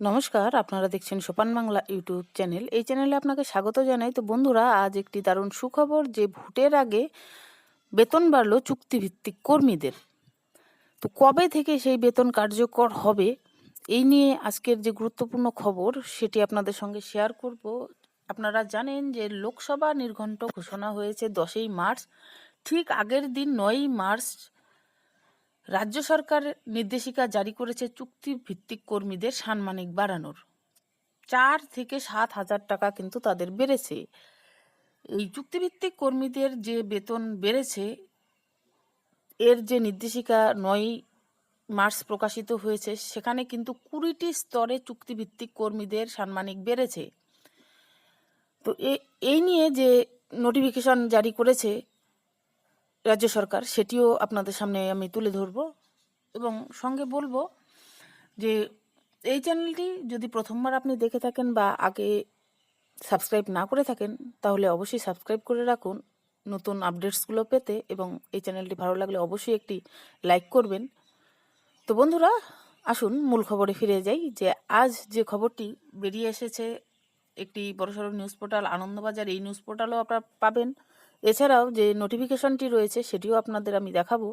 নমস্কার, আপনারা দেখছেন সোপান বাংলা ইউটিউব চ্যানেল। এই চ্যানেলে আপনাকে স্বাগত জানাই। তো বন্ধুরা, আজ একটি দারুণ সুখবর, যে ভোটের আগে বেতন বাড়লো চুক্তিভিত্তিক কর্মীদের। তো কবে থেকে সেই বেতন কার্যকর হবে, এই নিয়ে আজকের যে গুরুত্বপূর্ণ খবর, সেটি আপনাদের সঙ্গে শেয়ার করব। আপনারা জানেন যে লোকসভা নির্ঘণ্ট ঘোষণা হয়েছে দশই মার্চ। ঠিক আগের দিন নয়ই মার্চ রাজ্য সরকার নির্দেশিকা জারি করেছে চুক্তি ভিত্তিক কর্মীদের সাম্মানিক বাড়ানোর। চার থেকে সাত হাজার টাকা কিন্তু তাদের বেড়েছে। এই চুক্তিভিত্তিক কর্মীদের যে বেতন বেড়েছে, এর যে নির্দেশিকা নয় মার্চ প্রকাশিত হয়েছে, সেখানে কিন্তু কুড়িটি স্তরে চুক্তিভিত্তিক কর্মীদের সাম্মানিক বেড়েছে। তো এই নিয়ে যে নোটিফিকেশন জারি করেছে রাজ্য সরকার, সেটিও আপনাদের সামনে আমি তুলে ধরবো এবং সঙ্গে বলব যে এই চ্যানেলটি যদি প্রথমবার আপনি দেখে থাকেন বা আগে সাবস্ক্রাইব না করে থাকেন, তাহলে অবশ্যই সাবস্ক্রাইব করে রাখুন। নতুন আপডেটসগুলো পেতে এবং এই চ্যানেলটি ভালো লাগলে অবশ্যই একটি লাইক করবেন। তো বন্ধুরা, আসুন মূল খবরে ফিরে যাই যে আজ যে খবরটি বেরিয়ে এসেছে, একটি বড়সড় নিউজ পোর্টাল, আনন্দবাজার, এই নিউজ পোর্টালও আপনারা পাবেন। এছাড়াও যে নোটিফিকেশনটি রয়েছে সেটিও আপনাদের আমি দেখাবো।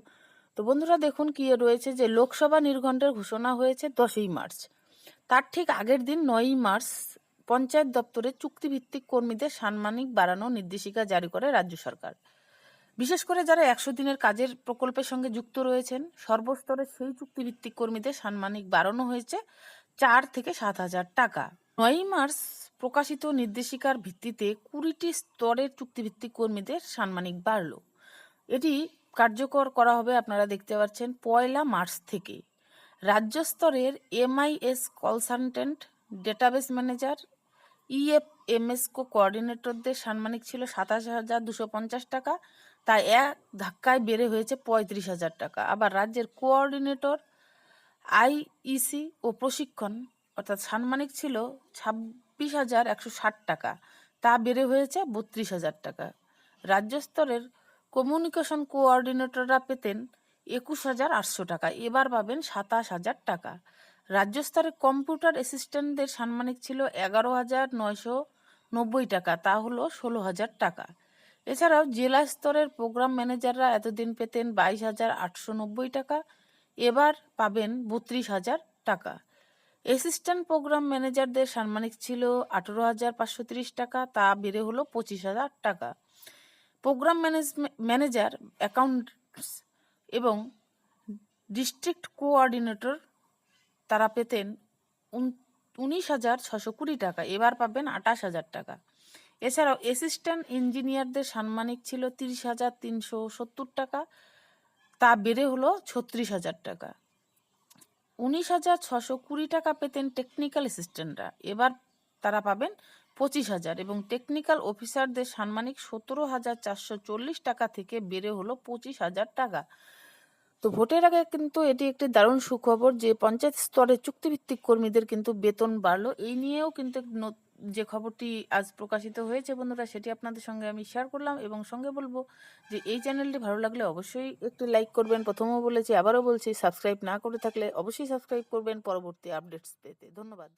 তো বন্ধুরা দেখুন কি রয়েছে যে লোকসভা নির্ঘণ্টের ঘোষণা হয়েছে দশই মার্চ। তার ঠিক আগের দিন নয়ই মার্চ পঞ্চায়েত দপ্তরে চুক্তিভিত্তিক কর্মীদের সাম্মানিক বাড়ানো নির্দেশিকা জারি করে রাজ্য সরকার। বিশেষ করে যারা একশো দিনের কাজের প্রকল্পের সঙ্গে যুক্ত রয়েছেন, সর্বস্তরে সেই চুক্তিভিত্তিক কর্মীদের সাম্মানিক বাড়ানো হয়েছে চার থেকে সাত হাজার টাকা। নয়ই মার্চ প্রকাশিত নির্দেশিকার ভিত্তিতে কুড়িটি স্তরের চুক্তিভিত্তিক কর্মীদের সাম্মানিক বাড়ল। এটি কার্যকর করা হবে, আপনারা দেখতে পাচ্ছেন, পয়লা মার্চ থেকে। রাজ্য স্তরের MIS consultant database manager EF এমএসকো কোঅর্ডিনেটরদের সাম্মানিক ছিল সাতাশ হাজার দুশো পঞ্চাশ টাকা, তাই এক ধাক্কায় বেড়ে হয়েছে পঁয়ত্রিশ হাজার টাকা। আবার রাজ্যের কোঅর্ডিনেটর, আইইসি ও প্রশিক্ষণ অর্থাৎ সাম্মানিক ছিল ছাব্বিশ হাজার একশো ষাট টাকা। তা বেড়ে হয়েছে বত্রিশ হাজার টাকা। রাজ্য স্তরের কমিউনিকেশন কোঅর্ডিনেটররা পেতেন একুশ হাজার আটশো টাকা, এবার পাবেন সাতাশ হাজার টাকা। রাজ্য স্তরে কম্পিউটার অ্যাসিস্ট্যান্টদের সাম্মানিক ছিল এগারো হাজার নয়শো নব্বই টাকা, তা হলো ষোলো হাজার টাকা। এছাড়াও জেলা স্তরের প্রোগ্রাম ম্যানেজাররা এতদিন পেতেন বাইশ হাজার আটশো নব্বই টাকা, এবার পাবেন বত্রিশ হাজার টাকা। অ্যাসিস্ট্যান্ট প্রোগ্রাম ম্যানেজারদের সাম্মানিক ছিল আঠেরো হাজার পাঁচশো তিরিশ টাকা, তা বেড়ে হলো পঁচিশ হাজার টাকা। প্রোগ্রাম ম্যানেজার অ্যাকাউন্টস এবং ডিস্ট্রিক্ট কোঅর্ডিনেটর তারা পেতেন উনিশ হাজার ছশো কুড়ি টাকা, এবার পাবেন আঠাশ হাজার টাকা। এছাড়াও অ্যাসিস্ট্যান্ট ইঞ্জিনিয়ারদের সাম্মানিক ছিল তিরিশ হাজার তিনশো সত্তর টাকা, তা বেড়ে হলো ছত্রিশ হাজার টাকা। উনিশ হাজার ছশো কুড়ি টাকা পেতেন টেকনিক্যাল অ্যাসিস্ট্যান্টরা এবার তারা পাবেন পঁচিশ হাজার এবং টেকনিক্যাল অফিসারদের সাম্মানিক সতেরো হাজার চারশো চল্লিশ টাকা থেকে বেড়ে হলো পঁচিশ হাজার টাকা। তো ভোটের আগে কিন্তু এটি একটি দারুণ সুখবর যে পঞ্চায়েত স্তরে চুক্তিভিত্তিক কর্মীদের কিন্তু বেতন বাড়লো। এই নিয়েও কিন্তু যে খবরটি আজ প্রকাশিত হয়েছে বন্ধুরা, সেটি আপনাদের সঙ্গে আমি শেয়ার করলাম এবং সঙ্গে বলব যে এই চ্যানেলটি ভালো লাগলে অবশ্যই একটু লাইক করবেন। প্রথমেও বলেছি, আবারও বলছি সাবস্ক্রাইব না করে থাকলে অবশ্যই সাবস্ক্রাইব করবেন। পরবর্তী আপডেটস পেতে। ধন্যবাদ।